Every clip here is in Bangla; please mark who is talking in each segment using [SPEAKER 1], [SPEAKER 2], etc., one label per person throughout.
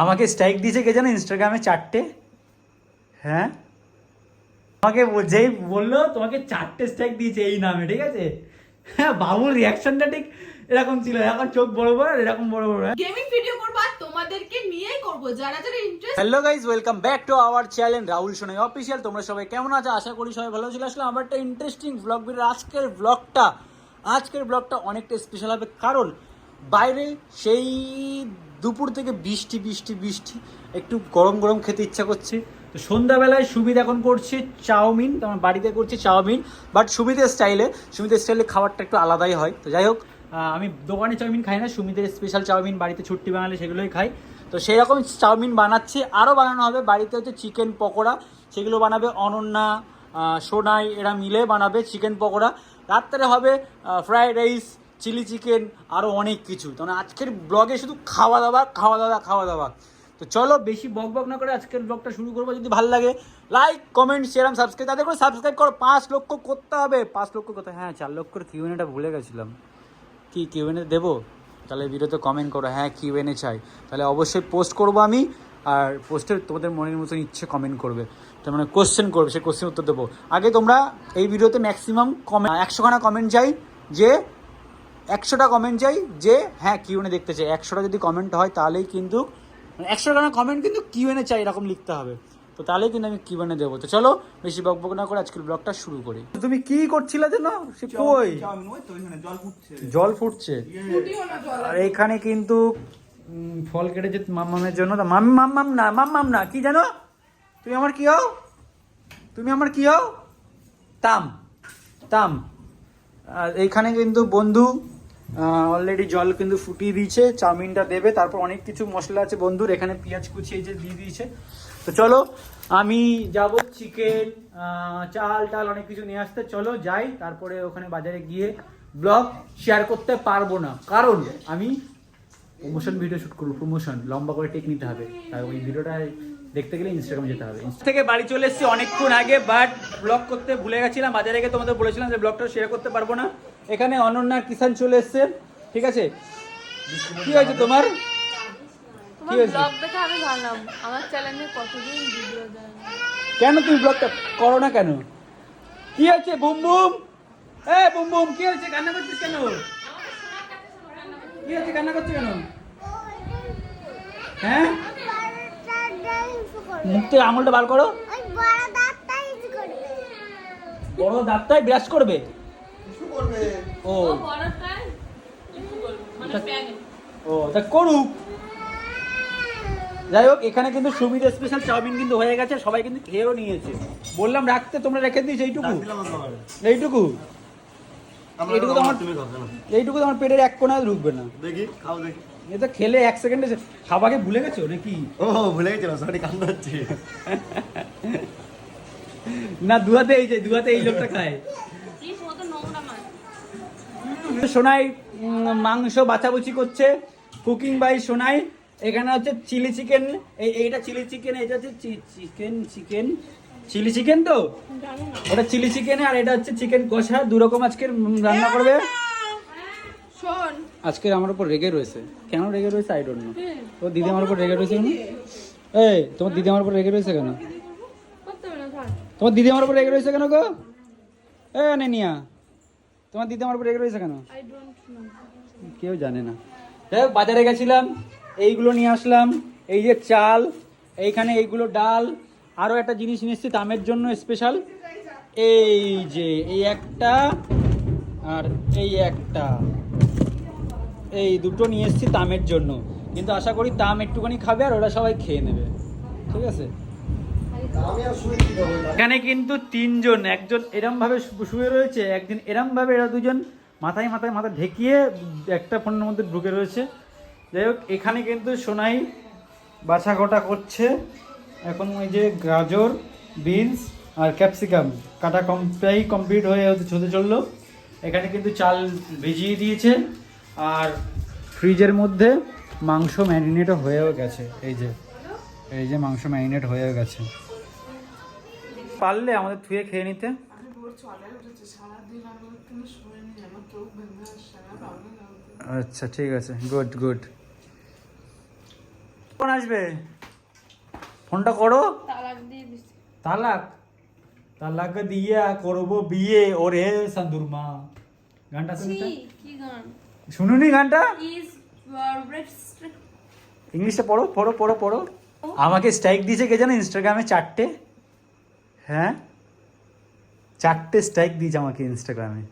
[SPEAKER 1] আমাকে স্ট্রাইক দিয়েছে কে জানো ইনস্টাগ্রামে চারটে? হ্যাঁ? আমাকে যেই বলল তোমাকে চারটে স্ট্রাইক দিয়েছে এই নামে ঠিক আছে? হ্যাঁ বাবুর রিয়াকশনটা ঠিক এরকম ছিল। এখন চোখ বড় বড় এরকম বড় বড়?
[SPEAKER 2] গেমিং ভিডিও করব আর তোমাদেরকে নিয়েই করব। যারা যারা interest
[SPEAKER 1] hello guys welcome back to our channel Rahul Sonai official তোমরা সবাই কেমন আছো? আশা করি সবাই ভালো চলে আসলে আমার একটা ইন্টারেস্টিং ব্লগ ভিডিও আজকের ব্লগটা আজকের ব্লগটা অনেকটা স্পেশাল হবে। কারণ বাইরে সেই দুপুর থেকে বৃষ্টি বৃষ্টি বৃষ্টি। একটু গরম গরম খেতে ইচ্ছা করছে। তো সন্ধ্যাবেলায় সুবিধা এখন করছে চাউমিন, তো আমার বাড়িতে করছে চাউমিন। বাট সুবিধা স্টাইলে সুবিধা স্টাইলে খাবারটা একটু আলাদাই হয়। তো যাই হোক আমি দোকানে চাউমিন খাই না সুমিদের স্পেশাল চাউমিন, বাড়িতে ছুটি বানালে সেগুলোই খাই। তো সেই রকম চাউমিন বানাচ্ছে। আরও বানানো হবে, বাড়িতে হচ্ছে চিকেন পকোড়া। সেগুলো বানাবে অনন্যা সোনাই, এরা মিলে বানাবে চিকেন পকোড়া। রাত্রে হবে ফ্রায়েড রাইস চিলি চিকেন আরও অনেক কিছু। তো মানে আজকের ব্লগে শুধু খাওয়া দাওয়া খাওয়া দাওয়া খাওয়া দাওয়া। তো চলো বেশি বক বক না করে আজকের ব্লগটা শুরু করব যদি ভালো লাগে। লাইক কমেন্ট শেয়ার সাবস্ক্রাইব তাদের করে সাবস্ক্রাইব করো। পাঁচ লক্ষ করতে হবে। পাঁচ লক্ষ করতে হ্যাঁ চার লক্ষর কিউএনএটা ভুলে গেছিলাম। কি কিউএনএ দেবো? তাহলে ভিডিওতে কমেন্ট করো। হ্যাঁ কিউএনএ চাই। তাহলে অবশ্যই পোস্ট করব আমি। আর পোস্টে তোমাদের মনের মতন ইচ্ছে কমেন্ট করবে। তার মানে কোশ্চেন করবে। সেই কোশ্চেন উত্তর দেবো। আগে তোমরা এই ভিডিওতে ম্যাক্সিমাম কমেন্ট একশোখানা কমেন্ট চাই যে একশোটা কমেন্ট চাই যে হ্যাঁ কিউএনএ দেখতে চাই। একশোটা যদি কমেন্ট হয় তাহলেই কিন্তু একশোটা কমেন্ট কিন্তু কিউএনএ চাই এরকম লিখতে হবে। তো তাহলেই কিন্তু আমি কিউএনএ দেবো। তো চলো বেশি বক বক না করে আজকের ব্লগটা শুরু করি। তুমি কি করছিলে যেন? সে কই? জল ফুটছে। আর এখানে কিন্তু ফল কেটেছে মাম্মামের জন্য। তা মাম মাম্মাম না মাম্মাম না কি জানো? তুমি আমার কি হও? তুমি আমার কি হও? তাম তাম। আর এইখানে কিন্তু বন্ধু অলরেডি জল কিন্তু ফুটিয়ে দিয়েছে, চাউমিনটা দেবে, তারপর অনেক কিছু মশলা আছে বন্ধুর, এখানে পেঁয়াজ কুচি এই যে দিয়ে দিয়েছে। তো চলো, আমি যাব চিকেন চাল টাল অনেক কিছু নিয়ে আসতে, চলো যাই, তারপরে ওখানে বাজারে গিয়ে ব্লগ শেয়ার করতে পারব না। কারণ আমি প্রমোশন ভিডিও শ্যুট করব প্রমোশন লম্বা করে টেক নিতে হবে। আর ওই ভিডিওটা দেখতে গেলে ইনস্টাগ্রামে যেতে হবে। থেকে বাড়ি চলে এসেছি অনেকক্ষণ আগে বাট ব্লগ করতে ভুলে গেছিলাম। বাজারে গিয়ে তোমাদের বলেছিলাম যে ব্লগটা শেয়ার করতে পারব না। এখানে অনন্যা কিষান চলে এসছে। ঠিক আছে? কি হয়েছে তোমার?
[SPEAKER 3] তোমার
[SPEAKER 1] হয়েছে?
[SPEAKER 3] ব্লগ দেখে আমি ভাবলাম আমার চ্যানেলে কতদিন ভিডিও
[SPEAKER 1] কেন তুমি ব্লগটা করো না কেন? কি হয়েছে বুম বুম? এ বুম বুম কি হয়েছে? কান্না করছিস কেন? কি হয়েছে? কান্না করছিস কেন? হ্যাঁ? মুখ থেকে আঙুলটা বার করো। বড় দাঁতটাই ব্রাশ করবে। ও।
[SPEAKER 3] ও করব, মানে
[SPEAKER 1] তা করুক। যাই হোক এখানে কিন্তু সুবিধা স্পেশাল চাউমিন কিন্তু হয়ে গেছে সবাই কিন্তু খেয়েও নিয়েছে। বললাম রাখতে তোমরা রেখে দিয়েছ এইটুকু। এইটুকু। এইটুকু তো আমার এইটুকু তো আমার পেটের এক কোনায় ঢুকবে না।
[SPEAKER 4] দেখি খাও দেখি।
[SPEAKER 1] এটা খেলে এক সেকেন্ডে খাবাকে ভুলে গেছো নাকি
[SPEAKER 4] ও ভুলে গেছিল সরি কান্না হচ্ছে।
[SPEAKER 1] না দুহাতে এই যে দুহাতে এই লোকটা খায়।
[SPEAKER 3] প্লিজ ও তো নোংরা মাছ।
[SPEAKER 1] সোনাই মাংস বাছাবুচি করছে। Cooking by Sonai. এখানে হচ্ছে চিলি চিকেন। এই এইটা চিলি চিকেন এটা হচ্ছে চিকেন চিকেন। চিলি চিকেন তো? ওটা চিলি চিকেন আর এটা হচ্ছে চিকেন কষা। দু রকম আজকে রান্না করবে। আজকে আমার উপর রেগে রয়েছে। কেন রেগে রয়েছে? আই ডোন্ট নো ও দিদি আমার উপর রেগে রয়েছে কেন? এই তোমার দিদি আমার উপর রেগে রয়েছে কেন। তোমার দিদি আমার উপর রেগে রয়েছে কেন গো? এ নেনিয়া তোমার দিদি আমার উপর রেগে রয়েছে কেন. কেউ জানে না। যাই হোক, বাজারে গেছিলাম এইগুলো নিয়ে আসলাম এই যে চাল এইখানে এইগুলো ডাল আরও একটা জিনিস নিয়ে এসেছি তামের জন্য স্পেশাল এই যে এই একটা আর এই একটা। এই দুটো নিয়ে এসেছি তামের জন্য। কিন্তু আশা করি তাম একটুখানি খাবে আর ওরা সবাই খেয়ে নেবে। ঠিক আছে? এখানে কিন্তু তিনজন, একজন এরম ভাবে শুয়ে রয়েছে, একদিন এরম ভাবে এরা দুজন মাথায় মাথায় মাথা ঢেকিয়ে একটা ফোনের মধ্যে ঢুকে রয়েছে। যাই হোক, এখানে কিন্তু সোনাই বাছা কটা করছে। এখন ওই যে গাজর, বিনস আর ক্যাপসিকাম। কাটা কম প্রায় কমপ্লিট হয়ে হতে চলল। এখানে কিন্তু চাল ভিজিয়ে দিয়েছে। আর ফ্রিজের মধ্যে মাংস ম্যারিনেটও হয়েও গেছে এই যে এই যে মাংস ম্যারিনেট হয়েও গেছে। পারলে আমাদের থুয়ে খেয়ে নিতে। আচ্ছা ঠিক আছে গুড গুড কোন আসবে? ফোনটা করো।
[SPEAKER 3] তালাক।
[SPEAKER 1] তালাক দিয়া করব বিয়ে ওরে সান্দুরমা গানটা
[SPEAKER 3] ছি,
[SPEAKER 1] শুনতে
[SPEAKER 3] কি গান?
[SPEAKER 1] শুনুনি গানটা?
[SPEAKER 3] ইজ
[SPEAKER 1] ইংলিশে পড়ো পড়ো পড়ো পড়ো। আমাকে স্ট্রাইক দিয়েছে কে জানো? ইনস্টাগ্রামে চারটে। হ্যাঁ? চারটে স্ট্রাইক দিয়েছে আমাকে ইনস্টাগ্রামে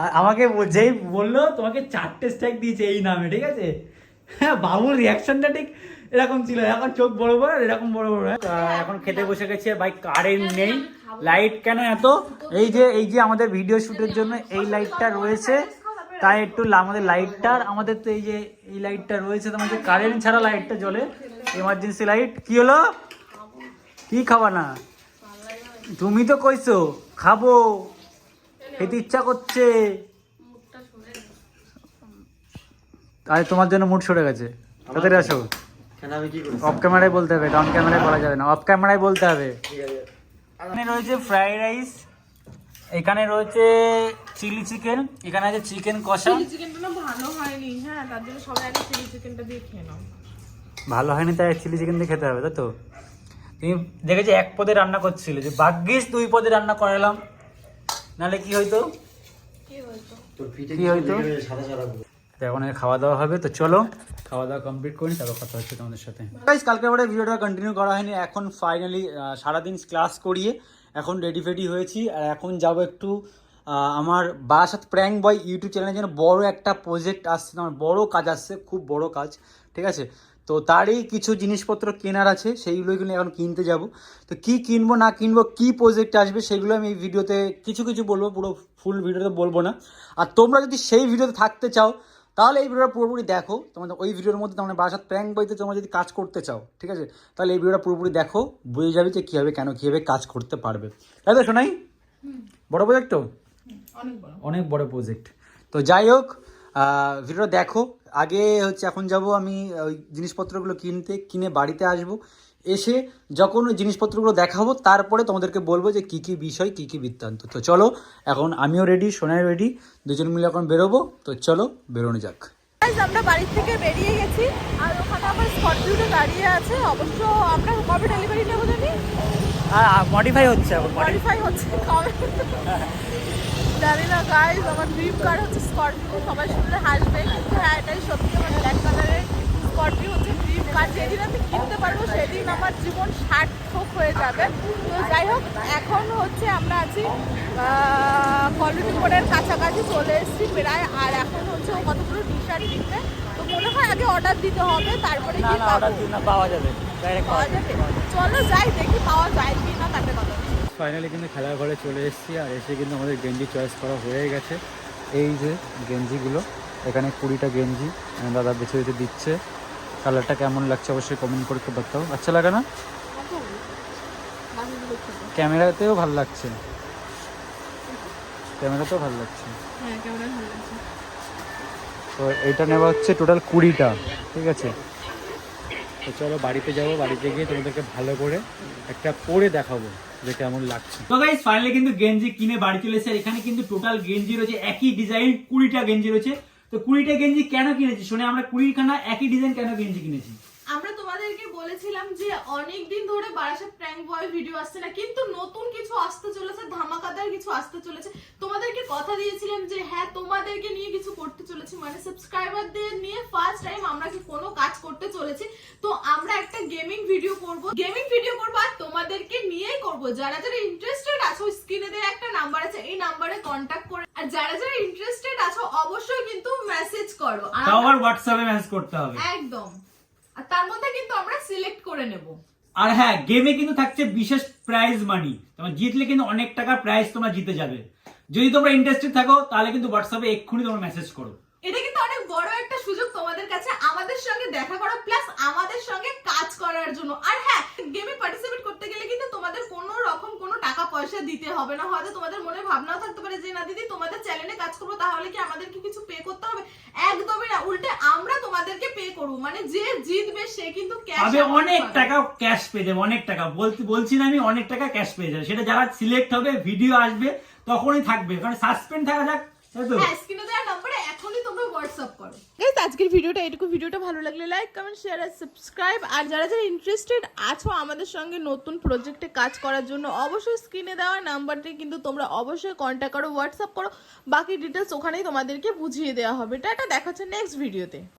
[SPEAKER 1] আর আমাকে যেই বলল তোমাকে চারটে স্ট্রাইক দিয়েছে এই নামে ঠিক আছে? হ্যাঁ বাবুর রিয়াকশনটা ঠিক এরকম ছিল। এখন চোখ বড় বড় এরকম বড় বড়। হ্যাঁ। এখন খেতে বসে গেছে ভাই কারেন্ট নেই। লাইট কেন এত? এই যে এই যে আমাদের ভিডিও শুটের জন্য এই লাইটটা রয়েছে তাই একটু আমাদের লাইটটার আমাদের তো এই যে এই লাইটটা রয়েছে তোমাদের কারেন্ট ছাড়া লাইটটা জ্বলে। এমার্জেন্সি লাইট কি হলো? কি খাবা না? তুমি তো কইছো খাব। খেতে ইচ্ছা করছে। তাই তোমার জন্য মুড সরে গেছে। তাড়াতাড়ি আসো। অফ ক্যামেরায় বলতে হবে ডাউন ক্যামেরায় বলা যাবে না। অফ ক্যামেরায় বলতে হবে।
[SPEAKER 4] ঠিক আছে।
[SPEAKER 1] এখানে রয়েছে ফ্রাইড রাইস এখানে রয়েছে চিলি চিকেন এখানে আছে চিকেন কষা।
[SPEAKER 2] চিলি চিকেনটা না ভালো হয়নি হ্যাঁ তার জন্য সবাই আগে চিলি চিকেনটা দিয়ে খেয়ে নাও।
[SPEAKER 1] ভালো হয়নি তাই চিলি চিকেন দিয়ে খেতে হবে তাই তো? তুমি দেখেছি এক পদে রান্না করছিল যে ভাগ্যিস দুই পদে রান্না করালাম। নাহলে কি হইতো?
[SPEAKER 4] তোর পিঠে
[SPEAKER 1] কি হইতো?
[SPEAKER 4] পুরো।
[SPEAKER 1] তো এখন খাওয়া দাওয়া হবে তো চলো। খাওয়া দাওয়া কমপ্লিট করি তারপর কথা হচ্ছে তোমাদের সাথে। কালকে আবার ভিডিওটা কন্টিনিউ করা হয়নি এখন ফাইনালি সারাদিন ক্লাস করিয়ে এখন রেডি ফেডি হয়েছি আর এখন যাব একটু আমার বারাসাত প্র্যাঙ্ক বয় ইউটিউব চ্যানেলের জন্য বড় একটা প্রজেক্ট আসছে আমার বড় কাজ আসছে খুব বড় কাজ ঠিক আছে? তো তারই কিছু জিনিসপত্র কেনার আছে সেইগুলোই কিন্তু এখন কিনতে যাব। তো কি কিনবো না কিনবো কি প্রজেক্ট আসবে সেগুলো আমি এই ভিডিওতে কিছু কিছু বলব পুরো ফুল ভিডিওতে বলব না। আর তোমরা যদি সেই ভিডিওতে থাকতে চাও তাহলে এই ভিডিওটা পুরোপুরি দেখো। তোমাদের ওই ভিডিওর মধ্যে তোমরা বাসাত প্র্যাঙ্ক বইতে তোমরা যদি কাজ করতে চাও ঠিক আছে? তাহলে এই ভিডিওটা পুরোপুরি দেখো বুঝে যাবে যে কীভাবে কেন কীভাবে কাজ করতে পারবে। তাই তো শোনাই বড় প্রজেক্ট তো?
[SPEAKER 2] অনেক বড়।
[SPEAKER 1] প্রজেক্ট তো যাই হোক ভিডিওটা দেখো। আগে হচ্ছে এখন যাব আমি ওই জিনিসপত্রগুলো কিনতে কিনে বাড়িতে আসব। এসে যখন ওই জিনিসপত্রগুলো দেখাবো তারপরে তোমাদেরকে বলব যে কী কী বিষয় কী কী বৃত্তান্ত। তো চলো এখন আমিও রেডি সোনাই রেডি দুজন মিলে এখন বেরোবো। তো চলো বেরোনো যাক।
[SPEAKER 2] আমরা বাড়ির থেকে বেরিয়ে গেছি আর ওখানে আমার স্করপিওটা দাঁড়িয়ে আছে। অবশ্য আমরা কবে ডেলিভারি নেব জানি?
[SPEAKER 1] মডিফাই হচ্ছে এখন
[SPEAKER 2] মডিফাই হচ্ছে কবে? জানি না গাইজ আমার ড্রিম কার হচ্ছে স্করপিও সবাই শুনলে হাসবে। কিন্তু হ্যাঁ এটাই সত্যি আমার ব্ল্যাক কালারের স্করপিও হচ্ছে ড্রিম কার যেদিন আমি কিনতে পারব সেদিন আমার জীবন সার্থক হয়ে যাবে। তো যাই হোক এখন হচ্ছে আমরা আছি কলোনি মোড়ের কাছাকাছি চলে এসেছি প্রায় আর এখন হচ্ছে ও কতগুলো টি শার্ট কিনবে। তো মনে হয় আগে অর্ডার দিতে হবে তারপরে
[SPEAKER 1] না
[SPEAKER 2] কি
[SPEAKER 1] অর্ডার দিন না পাওয়া যাবে ডাইরেক্ট
[SPEAKER 2] পাওয়া যাবে। চলো যাই দেখি পাওয়া যায় কি না তাতে কথা
[SPEAKER 1] ফাইনালি কিন্তু খেলার ঘরে চলে এসেছি আর এসে কিন্তু আমাদের গেঞ্জি চয়েস করা হয়ে গেছে। এই যে গেঞ্জিগুলো এখানে কুড়িটা গেঞ্জি দাদা বেছে বেছে দিচ্ছে। কালারটা কেমন লাগছে অবশ্যই কমেন্ট করে বাতাও আচ্ছা লাগে না ক্যামেরাতেও ভালো লাগছে। ক্যামেরাতেও ভালো লাগছে।
[SPEAKER 2] হ্যাঁ লাগছে।
[SPEAKER 1] তো এইটা নেওয়া হচ্ছে টোটাল কুড়িটা ঠিক আছে? তো চলো বাড়িতে যাব বাড়িতে গিয়ে তোমাদেরকে ভালো করে একটা পরে দেখাবো যে কেমন লাগছে। তো গাইস ফাইনালি কিন্তু গেঞ্জি কিনে বাড়ি চলে আর এখানে কিন্তু টোটাল গেঞ্জি রয়েছে। একই ডিজাইন কুড়িটা গেঞ্জি রয়েছে। তো কুড়িটা গেঞ্জি কেন কিনেছি? শুনে আমরা কুড়িখানা একই ডিজাইন কেন গেঞ্জি কিনেছি?
[SPEAKER 2] আমরা তোমাদেরকে বলেছিলাম যে অনেক দিন ধরে বারাসাত প্র্যাঙ্ক বয় ভিডিও আসছে না, কিন্তু নতুন কিছু আসতে চলেছে, ধামাকাদার কিছু আসতে চলেছে। তোমাদেরকে কথা দিয়েছিলাম যে হ্যাঁ তোমাদেরকে নিয়ে কিছু করতে চলেছি মানে সাবস্ক্রাইবারদের নিয়ে ফার্স্ট টাইম আমরা কি কোনো কাজ করতে চলেছি? তো আমরা একটা গেমিং ভিডিও করব। গেমিং ভিডিও করব আর তোমাদেরকে নিয়েই করব। যারা যারা ইন্টারেস্টেড আছো স্ক্রিনে দেওয়া একটা নাম্বার আছে, এই নাম্বারে কন্ট্যাক্ট করে আর যারা যারা ইন্টারেস্টেড আছো করো।
[SPEAKER 1] তাও আবার হোয়াটসঅ্যাপে মেসেজ করতে হবে।
[SPEAKER 2] একদম। আর তার মধ্যে কিন্তু আমরা সিলেক্ট করে নেব।
[SPEAKER 1] আর হ্যাঁ গেমে কিন্তু থাকছে বিশেষ প্রাইজ মানি তোমার জিতলে কিন্তু অনেক টাকা প্রাইজ তোমরা জিতে যাবে। যদি তোমরা ইন্টারেস্টেড থাকো তাহলে কিন্তু হোয়াটসঅ্যাপে এক্ষুনি তোমরা মেসেজ করো।
[SPEAKER 2] এটা কিন্তু অনেক বড় একটা সুযোগ তোমাদের কাছে আমাদের সঙ্গে দেখা করা প্লাস আমাদের সঙ্গে কাজ করার জন্য। আর হ্যাঁ গেমে পার্টিসিপেট করতে গেলে কিন্তু তোমাদের কোনো পয়সা দিতে হবে না হয়তো তোমাদের মনে ভাবনাও থাকতে পারে যে না দিদি তোমাদের চ্যানেলে কাজ করব তাহলে কি আমাদেরকে কিছু পে করতে হবে? একদমই না উল্টে আমরা তোমাদেরকে পে করব মানে যে জিতবে সে কিন্তু ক্যাশ
[SPEAKER 1] অনেক টাকা ক্যাশ পেয়ে যাবে অনেক টাকা। বলতে বলছি না আমি অনেক টাকা ক্যাশ পেয়ে যাবে সেটা যারা সিলেক্ট হবে ভিডিও আসবে তখনই থাকবে। কারণ সাসপেন্ড থাকা যাক
[SPEAKER 2] হ্যাঁ স্ক্রিনে দেওয়া নাম্বারে এখনই তোমরা হোয়াটসঅ্যাপ করো। গাইস আজকের ভিডিওটা এটুকু ভিডিওটা ভালো লাগলে লাইক কমেন্ট শেয়ার আর সাবস্ক্রাইব আর যারা যারা ইন্টারেস্টেড আছো আমাদের সঙ্গে নতুন প্রজেক্টে কাজ করার জন্য অবশ্যই স্ক্রিনে দেওয়া নাম্বারটি কিন্তু তোমরা অবশ্যই কন্ট্যাক্ট করো হোয়াটসঅ্যাপ করো। বাকি ডিটেলস ওখানেই তোমাদেরকে বুঝিয়ে দেওয়া হবে। টাটা দেখা হচ্ছে নেক্সট ভিডিওতে